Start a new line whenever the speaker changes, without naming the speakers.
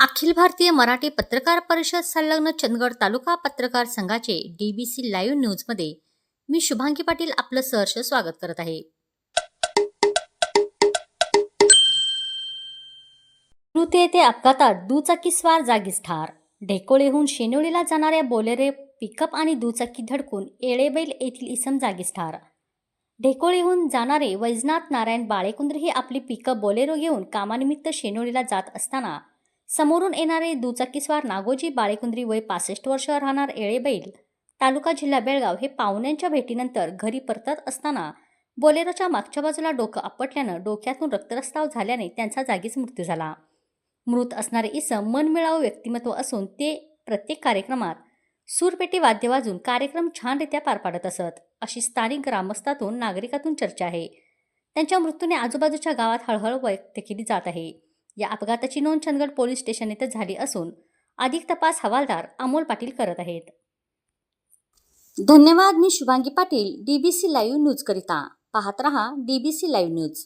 अखिल भारतीय मराठी पत्रकार परिषद संलग्न चंदगड तालुका पत्रकार संघाचे डीबीसी लाईव्ह न्यूजमध्ये मी शुभांगी पाटील आपलं सहर्ष स्वागत करत आहे. कृती येथे अपघातात दुचाकीस्वार जागीच ठार. ढेकोळेहून शेनोळीला जाणाऱ्या बोलेरे पिकअप आणि दुचाकी धडकून येळेबैल येथील इसम जागीच ठार. ढेकोळीहून जाणारे वैजनाथ नारायण बाळेकुंद्र हे आपली पिकअप बोलेरो घेऊन कामानिमित्त शेनोळीला जात असताना समोरून येणारे दुचाकीस्वार नागोजी बाळेकुंद्री वय पासष्ट वर्ष राहणार येळेबैल तालुका जिल्हा बेळगाव हे पाहुण्यांच्या भेटीनंतर घरी परतत असताना बोलेरोच्या मागच्या बाजूला डोकं आपटल्यानं डोक्यातून रक्तरस्ताव झाल्याने त्यांचा जागीच मृत्यू झाला. मृत असणारे इसम मनमिळावं व्यक्तिमत्व असून ते प्रत्येक कार्यक्रमात सूरपेटी वाद्य वाजून कार्यक्रम छानरित्या पार पाडत असत. अशी स्थानिक ग्रामस्थातून नागरिकातून चर्चा आहे. त्यांच्या मृत्यूने आजूबाजूच्या गावात हळहळ व्यक्त केली जात आहे. या अपघाताची नोंद चंदगड पोलीस स्टेशन येथे झाली असून अधिक तपास हवालदार अमोल पाटील करत आहेत. धन्यवाद मी Shubhangi Patil DBC live news करिता. पाहत रहा डीबीसी लाईव्ह न्यूज